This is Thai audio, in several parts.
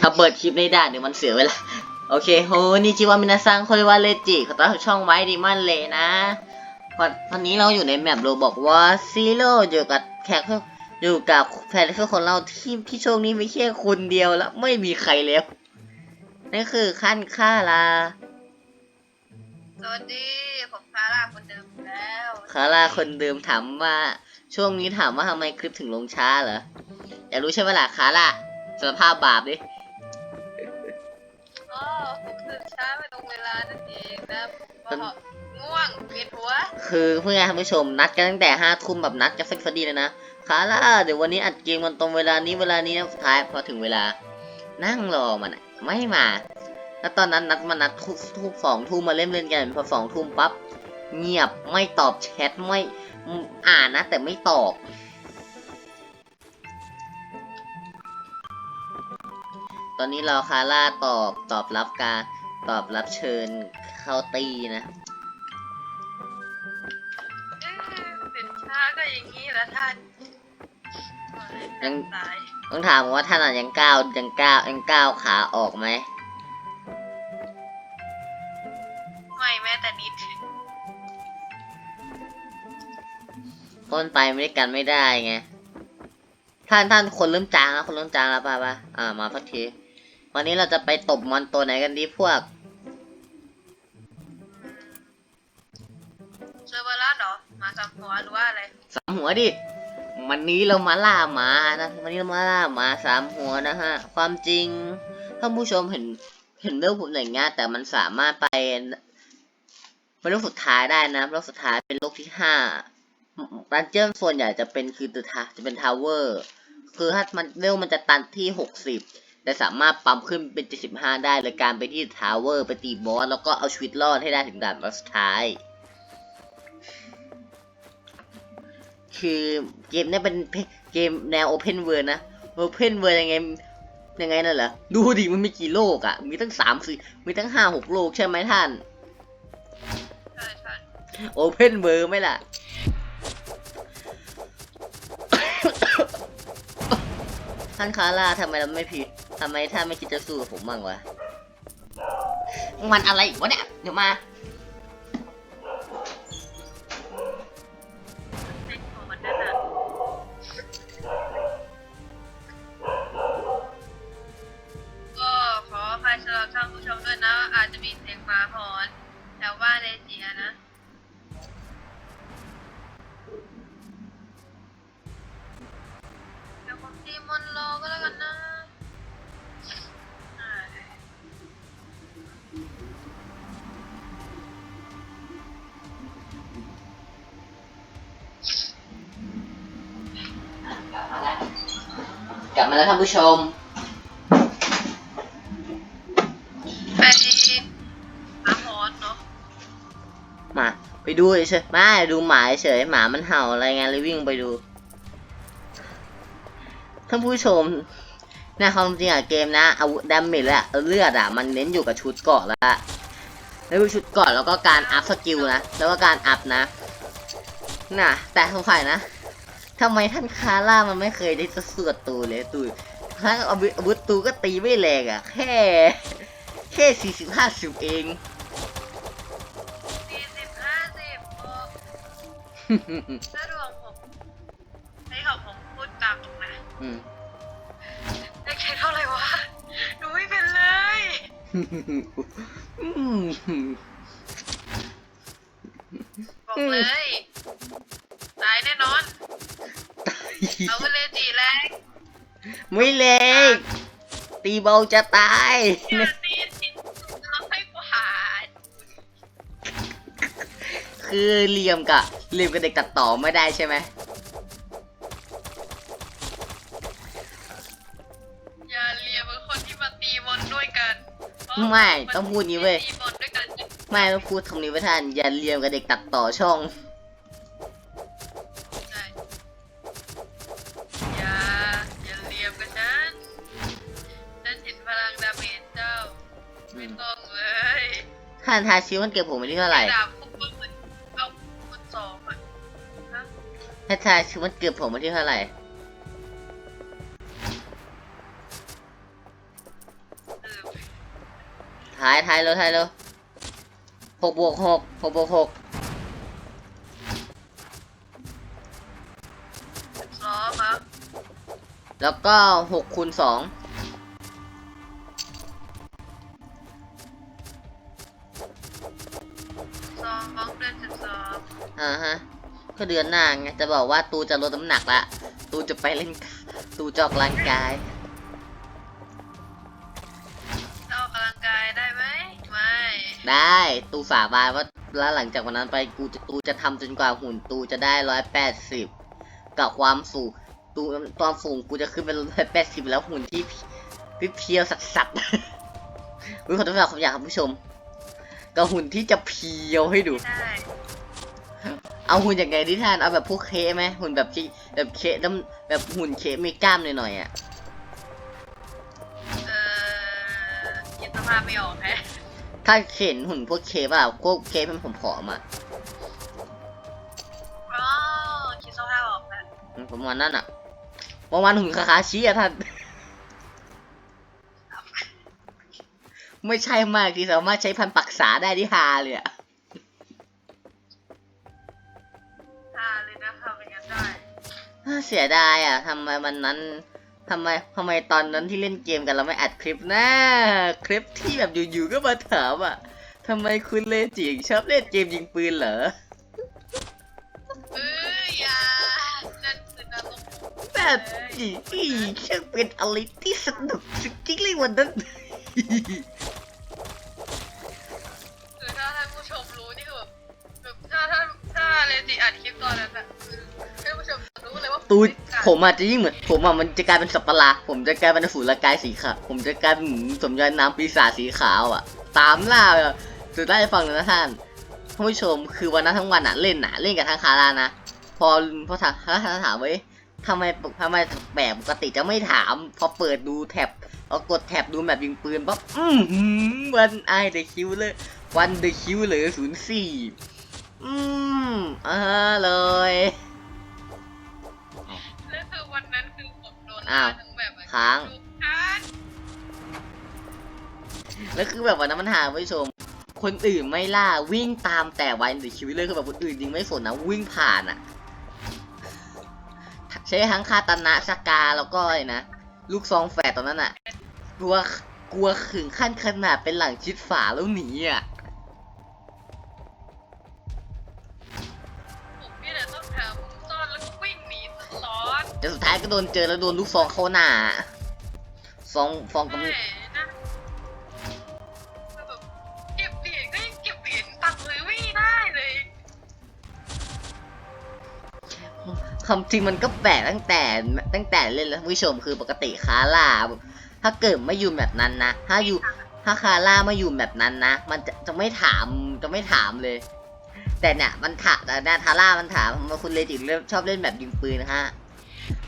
ถ้าเปิดคลิปไม่ได้เดี๋ยวมันเสียเวลา โอเคโฮนี่จิวามินาซังโคเรวาเลจิขอต้อนรับช่องไว้ดีมันเลยนะวันวันนี้เราอยู่ในแมปโรบอกว่าซีโร่อยู่กับแขกอยู่กับแฟนเพื่อนคนเราที่ที่โชคนี้ไมีแค่คนเดียวแล้วไม่มีใครแล้วนั่นคือขั้นค่าลาสวัสดีผมคาร่าคนเดิมแล้วคาร่าคนเดิมถามว่าช่วงนี้ถามว่าทำไมคลิปถึงลงช้าเหรออยากรู้ใช่ไหมล่ะคาร่าสารภาพบาปดิ ช้าไปตรงเวลานั่นเองนะผมก็ง่วงเวียนหัว คือเพื่อนท่านผู้ชมนัดกันตั้งแต่ห้าทุ่มแบบนัดกันเฟพอดีเลยนะคาร่าเดี๋ยววันนี้อัดเกมกันตรงเวลานี้เวลานี้นะสุดท้ายพอถึงเวลา นั่งรอมันอะไม่มาแล้วตอนนั้นนัดมานัดทุกทุกสองทุ่มมาเล่นเล่นกันพอสองทุ่มปั๊บเงียบไม่ตอบแชทไม่อ่านนะแต่ไม่ตอบตอนนี้รอคาร่าตอบตอบรับการ ตอบรับเชิญเข้าตีนะเอ๊ะตื่นช้าก็อย่างนี้แหละท่านยังตายต้องถามว่าท่านอะยังก้าวยังก้าวยังก้าวขาออกไหมไม่แม้แต่นิดต้นไปไม่ได้กันไม่ได้ไงท่านท่านคนเริ่มจางแล้วคนเริ่มจางแล้วป่ะป่ะอ่ามาพักที วันนี้เราจะไปตบมอนตัวไหนกันดีพวกเซอร์เบอร์ลัสเหรอหมาสามหัวหรือว่าอะไรสามหัวดิวันนี้เรามาล่าหมานะวันนี้เรามาล่าหมาสามหัวนะฮะ ความจริงท่านผู้ชมเห็นเห็นเรื่องผมอย่างเงี้ยแต่มันสามารถไปเป็นโลกสุดท้ายได้นะโลกสุดท้ายเป็นโลกที่ห้าดันเจี้ยนส่วนใหญ่จะเป็นคือตัวทาจะเป็นทาวเวอร์ คือถ้ามันเร็วมันจะตันที่หกสิบ แต่สามารถปั๊มขึ้นเป็นเจ็ดสิบห้าได้โดยการไปที่ทาวเวอร์ไปตีบอสแล้วก็เอาชีวิตรอดให้ได้ถึงด่านสุดท้าย คือเกมเนี้ยเป็นเกมแนว Open World นะ Open World ยังไงยังไงนั่นเหรอ ดูดิมันมีกี่โลกอะ่ะ มีตั้งสามสี่มีตั้งห้าหกโลกใช่ไหมท่าน ใช่ใช่ Open World ไหมล่ะท่านคาร่าทำไมเราไม่พีทำไมท่าไม่คิดจะสู้กับผมบ้างวะมันอะไรอีกวะเนี่ย เดี๋ยวมาไอ้หัวมันนั่นน่ะก็ขออภัยสำหรับท่านผู้ชมด้วยนะ อาจจะมีเสียงหมาหอนแถวบ้านเลเจียนะ เดี๋ยวผมตีมอนรอก็แล้วกันนะ ลับมาแล้วท่านผู้ชมไปหาหอนเนาะมาไปดูเฉยๆมาดูหมาเฉยๆหมามันเห่าอะไรไงเลยวิ่งไปดูท่านผู้ชมนะความจริงอะเกมนะอาวุธดาเมจและเลือดอะมันเน้นอยู่กับชุดเกราะแล้วอะแล้วชุดเกราะแล้วก็การอัพสกิลนะแล้วก็การอัพนะน่ะแต่สงสัยนะ ทำไมท่านคาร่ามันไม่เคยได้จะสวดตูเลยตูทั้งอาวุธอาวุธตูก็ตีไม่แรงอะแค่ แค่สี่สิบห้าสิบเองสี่สิบห้าสิบโอ้ถ้าดวงผมให้ของผมพูดตามตรงนะอืมได้แค่เท่าไหร่วะหนูไม่เป็นเลยบอกเลย ตายแน่นอน เอาไปเลยจีแรงไม่เล็กตีเบาจะตายอย่าตีทิ้งเราให้กว่าดคือเหลี่ยมกับเหลี่ยมกับเด็กตัดต่อไม่ได้ใช่ไหมอย่าเลียเป็นคนที่มาตีบอลด้วยกันเพราะไม่ต้องพูดงี้เว้ยตีบอลด้วยกัน ไม่ต้องพูดคำนี้ไว้ท่านอย่าเหลี่ยมกับเด็กตัดต่อช่อง ท่านทาชิวมันเก็บผมไปที่เท่าไหร่ดาบคุกก็เหมือนเอาคุณสองอะฮะท่านทาชิวมันเก็บผมไปที่เท่าไหร่ท้ายท้ายเลยท้ายเลยหกบวกหกหกบวกหกซ้อมเหรอแล้วก็หกคูณสอง ก็เดือนหน้าไงจะบอกว่าตูจะลดน้ำหนักละตูจะไปเล่นตูจะออกกำลังกายจะออกกำลังกายได้ไหมไม่ ได้ตูสาบานว่าแล้วหลังจากวันนั้นไปกูจะตูจะทำจนกว่าหุ่นตูจะได้ร้อยแปดสิบกับความสูงตูตอนสูงกูจะขึ้นเป็นร้อยแปดสิบแล้วหุ่นที่ที่เพียวสัสสัสๆวิขอโทษครับผมอยากคุณผู้ชมกับหุ่นที่จะเพียวให้ดูได้ เอาหุ่นอย่างไงที่ท่าน เอาแบบพวกเคไหมหุ่นแบบที่แบบเคน้ำแบบหุ่นเคมีกล้ามหน่อยๆอะเออคิดสภาพไม่ออกแฮะถ้าเข็นหุ่นพวกเคป่ะพวกเคเป็นผมผอมๆอะอ๋อคิดสภาพออกแล้วประมาณนั้นอะประมาณหุ่นคาคาชิอะท่าน ไม่ใช่มากที่สามารถใช้พันปักษาได้ที่ฮาเลยอะาเสียดายอะทำไมวันนั้นทำไมทำไมตอนนั้นที่เล่นเกมกันเราไม่อัดคลิปนะคลิปที่แบบอยู่ๆก็มาถามอะทำไมคุณเลจิงชอบเล่นเกมยิงปืนเหรอเอ้ยอย่านั่นคือนรกแบบอีอีช่างเป็นอะไรที่สนุกจริงๆเลยวันนั้น ตูผมอาจจะยิ่งเหมือนผมอะมันจะกลายเป็นสัตว์ประหลาดผมจะกลายเป็นอสูรกายสีขาวผมจะกลายเป็นสมญานน้ำปีศาจสีขาวอะ ตามล่าแบบจะได้ฟังเลยนะท่านท่านผู้ชมคือวันนั้นทั้งวันอะเล่นน่ะเล่นกับทางคารานะ พอพอถามถ้าถามไว้ยทำไมทำไมแบบปกติจะไม่ถาม พอเปิดดูแท็บเอากดแท็บดูแบบยิงปืนปั๊บอือหือวันไอเดคิวเลยวันเดคิวเลยศูนย์สี่อืมอ่าเลย อ้าวทั้งแบบอะค้างทุกท่านแล้วคือแบบวันนั้นมันหาผู้ชม คนอื่นไม่ล่าวิ่งตามแต่วันเดอะคิวเลยคือแบบคนอื่นยิงไม่สนนะวิ่งผ่านอะ ใช้ทั้งคาตานะสกาแล้วก็อะไรนะลูกซองแฝดตอนนั้นอะกลัวกลัวขึงขั้นขนาดเป็นหลังชิดฝาแล้วหนีอะ แต่สุดท้ายก็โดนเจอแล้วโดนลูกซองเข้าหน้าซองฟองกำใช่นะคือแบบเก็บเหรียญก็ยังเก็บเหรียญตังค์เลยไม่ได้เลยคำจริงมันก็แปลกตั้งแต่ตั้งแต่เล่นแล้วท่านผู้ชมคือปกติคาร่าถ้าเกิดไม่อยู่แบบนั้นนะ ถ้าอยู่ถ้าคาร่าไม่อยู่แบบนั้นนะ มันจะจะไม่ถามจะไม่ถามเลย แต่เนี่ยมันถามแต่เนี่ยทาร่ามันถามว่าคุณเลจิเล่นชอบเล่นแบบยิงปืนนะฮะ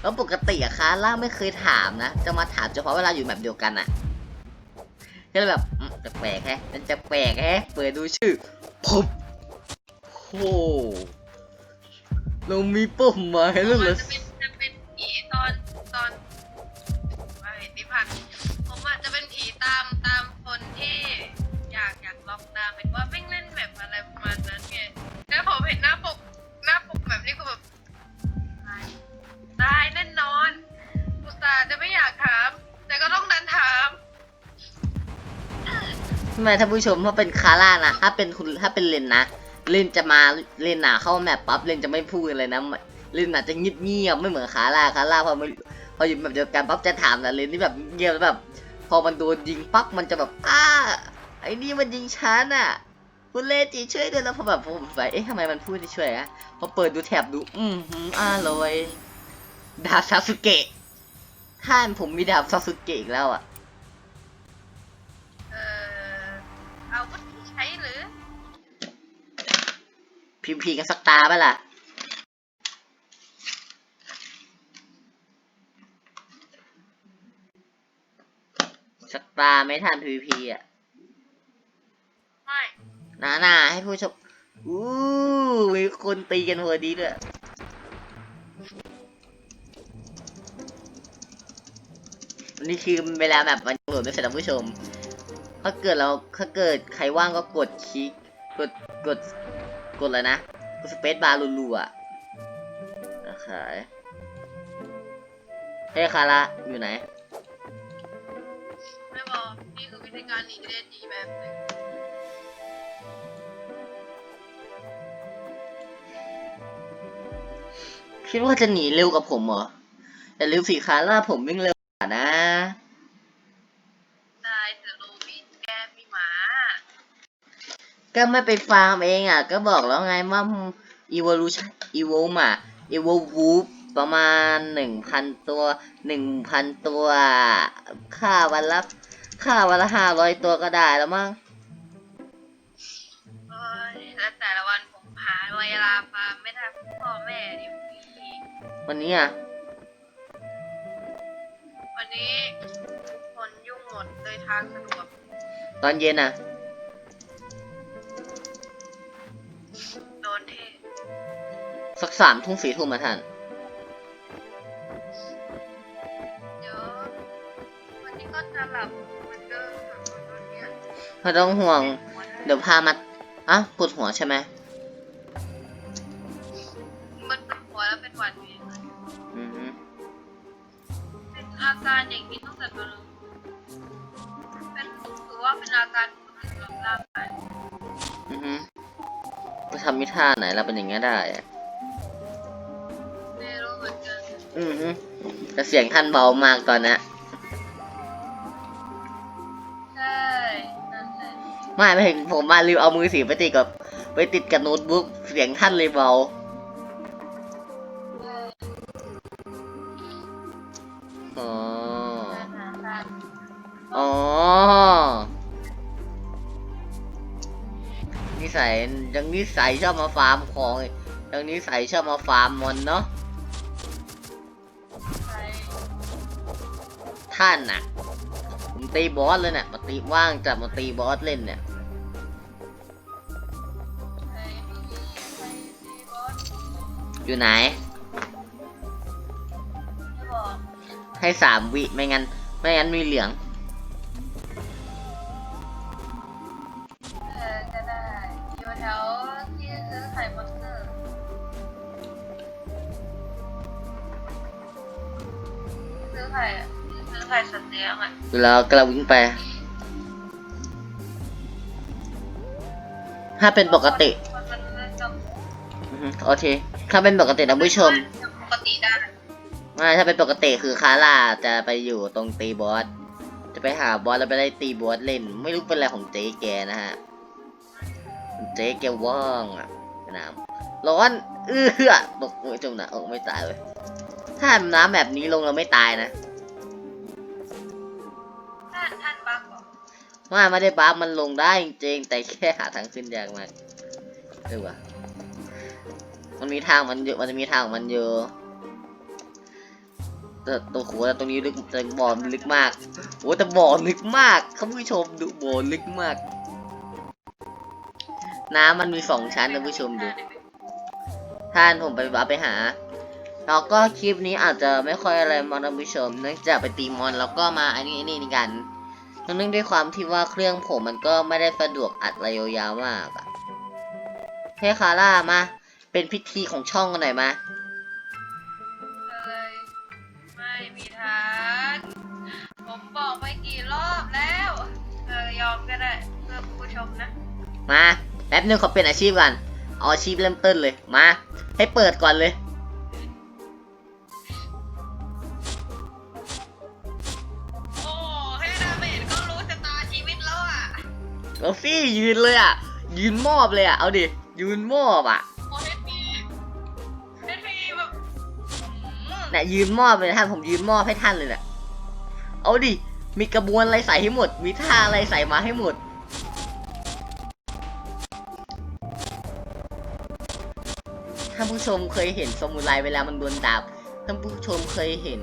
แล้วปกติอะคาร่าไม่เคยถามนะ จะมาถามเฉพาะเวลาอยู่แบบเดียวกันอะก็เลยแบบจะแปลกแฮะมันจะแปลกแฮะเปิดดูชื่อปุ๊บโอ้เรามีป้าหมายแล้วเหรอจะเป็นจะเป็นผีตอนตอนว่าเห็นที่ผ่านผมอาจจะเป็นผีตามตามคนที่อยากอยากลองตามเป็นว่าวิ่งเล่น ทำไมท่านผู้ชมถ้าเป็นคาร่านะถ้าเป็นคุณถ้าเป็นเลนนะเลนจะมาเลนหนาเข้าแมปปั๊บเลนจะไม่พูดเลยนะเลนอาจจะเงียบเงียบไม่เหมือนคาร่าคาร่าพอไม่พออยู่แบบเดียวกันปั๊บจะถามแต่เลนที่แบบเงียบแล้วแบบ พอมันโดนยิงปั๊บมันจะแบบอ้าไอ้นี่มันยิงฉันอะคุณเลจิช่วยด้วยแล้วพอแบบผมไปเอ๊ะทำไมมันพูดช่วยอะพอเปิดดูแท็บดู อืมหืมอร่อยดาบซาสึเกะท่านผมมีดาบซาสึเกะอีกแล้วอะ พิมพีกันสักตาไหมล่ะ สักตาไม่ทันพีพีอะไม่นานาให้ผู้ชมอู้มีคนตีกันพอดีด้วยวันนี้คือเวลาแบบวันโหลดไม่เสร็จแล้วผู้ชม ถ้าเกิดเราถ้าเกิดใครว่างก็กดคลิก กดกด กดอะไรนะ กดสเปซบาร์รัวๆอะนะคะเฮ้ยคาระอยู่ไหน ไม่บอกนี่คือวิธีการหนีเล่นดีแบบหนึงคิดว่าจะหนีเร็วกับผมเหรอ แต่เร็วสีคาร่าผมวิ่งเร็ว ก็ไม่ไปฟาร์มเองอะ ก็บอกแล้วไงว่า evolution evolve อะ evolve ประมาณหนึ่งพันตัวหนึ่งพันตัวค่าวันละค่าวันละห้าร้อยตัวก็ได้แล้วมั้งเอ้ยแล้วแต่ละวันผมหาเวลาฟาร์มไม่ได้พ่อแม่ดิพี่วันนี้อะ วันนี้ทุกคนยุ่งหมดเลยทางสะดวกตอนเย็นอะ โดนเทศสักสามทุ่มสี่ทุ่มมาท่านเดี๋ยววันนี้ก็จะหลับเหมือนเดิมแบบวันเนี้ยไม่ต้องห่วงหัวหน้าเดี๋ยวพามาอะปวดหัวใช่ไหมมันเป็นหัวแล้วเป็นหวัดเวียนอือฮึเป็นอาการอย่างนี้ตั้งแต่ตอนเป็นถือว่าเป็นอาการของร่ ทำมิท่าไหนเราเป็นอย่างนี้ยได้อะไม่รู้เหมือนกันอือฮึแต่เสียงท่านเบามากตอนเนี้ยใช่นั่นแหละไม่ไม่เห็นผมมาลืมเอามือถือไปติดกับ ไปติดกับโน้ตบุ๊กเสียงท่านเลยเบา สัยยังนิสัยชอบมาฟาร์มของยังนิสัยชอบมาฟาร์มมอนเนาะท่านน่ะผมตีบอสเลยเนี่ยมาตีว่างจับมาตีบอสเล่นเนี่ยอยู่ไหน ให้สามวิไม่งั้น ไม่งั้นมีเหลือง อะซื้อไข่สัตว์เลี้ยงอะเวลากระวิ่งไป ถ้าเป็นปกติมันมันมันจะอือฮึโอเค ถ้าเป็นปกตินะผู้ชมปกติได้ไม่ถ้าเป็นปกติคือคาร่าจะไปอยู่ตรงตีบอส จะไปหาบอสแล้วไปได้ตีบอสเล่น ไม่รู้เป็นอะไรของเจ๊แกนะฮะ เจ๊แกว่างอะน้ำร้อน เอื้อตกไม่จมนะเออไม่ตายเลยถ้าน้ำแบบนี้ลงเราไม่ตายนะ ว่าไม่ได้บัฟมันลงได้จริงๆแต่แค่หาทางขึ้นยากมากเออวะมันมีทางมันเยอะมันจะมีทางมันเยอะแต่ตัวโหแต่ตรงนี้ลึกแต่บ่อนลึกมากโอ้แต่บ่อลึกมากคุณผู้ชมดูบ่อลึกมาก น้ำมันมีสองชั้นคุณผู้ชมดูท่านผมไปบัฟไปหาแล้วก็คลิปนี้อาจจะไม่ค่อยอะไรมากท่านผู้ชมเนื่องจากไปตีมอนแล้วก็มาอันนี้อันนี้กัน เนื่องด้วยความที่ว่าเครื่องผมมันก็ไม่ได้สะดวกอัดระยะยาวมากอะเฮ้ยคาร่ามา เป็นพิธีของช่องกันหน่อยมาอะไรไม่มีทางผมบอกไปกี่รอบแล้วเออยอมก็ได้เพื่อผู้ชมนะ มาแป๊บนึงขอเปลี่ยนอาชีพก่อนเอาอาชีพเริ่มต้นเลยมา ให้เปิดก่อนเลย เอาฟี่ยืนเลยอะ ยืนมอบเลยอะ เอาดิ ยืนมอบอะโอ้เฮดพีเฮดพีแบบอืมเนี่ยยืนมอบเลยท่านผมยืนมอบให้ท่านเลยแหละเอาดิ มีกระบวนอะไรใส่ให้หมด มีท่าอะไรใส่มาให้หมดท่านผู้ชมเคยเห็นสมุไรเวลามันโดนดาบ ท่านผู้ชมเคยเห็น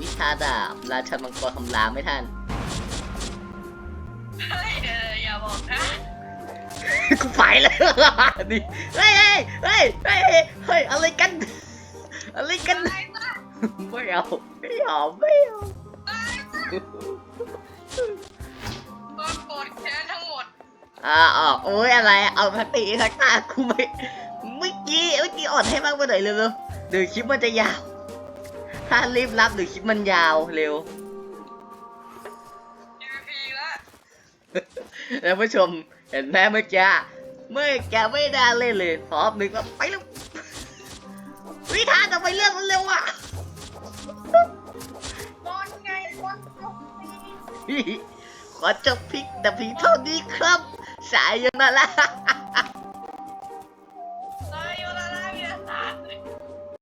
วิชาดาบราชันมังกรคำรามไหมท่าน เฮ้ยเดี๋ยว อย่าบอกนะกูไปแล้วดิเฮ้ยเฮ้ยเฮ้ยเฮ้ยเฮ้ยอะไรกันอะไรกันตายซะไม่เอาไม่เอาไม่เอาตายซะโดนโกรธแค้อ่าออโอ้ยอะไรเอาพักติทักตากูไม่เมื่อกี้เมื่อกี้อ่อนให้มากไปหน่อยเร็วๆเดี๋ยวคลิปมันจะยาว ถ้ารีบรับเดี๋ยวคลิปมันยาวเร็ว แล้วผู้ชมเห็นแม่เมื่อกี้เมื่อแกไม่ได้เล่นเลยพร้อมนึ่งแล้วไปแล้ววิธาจะไปเรื่องมันเร็วอะตอนไงบอลจบพีขอจบพิกแต่พีเท่านี้ครับ สายยนาละสายยนาละ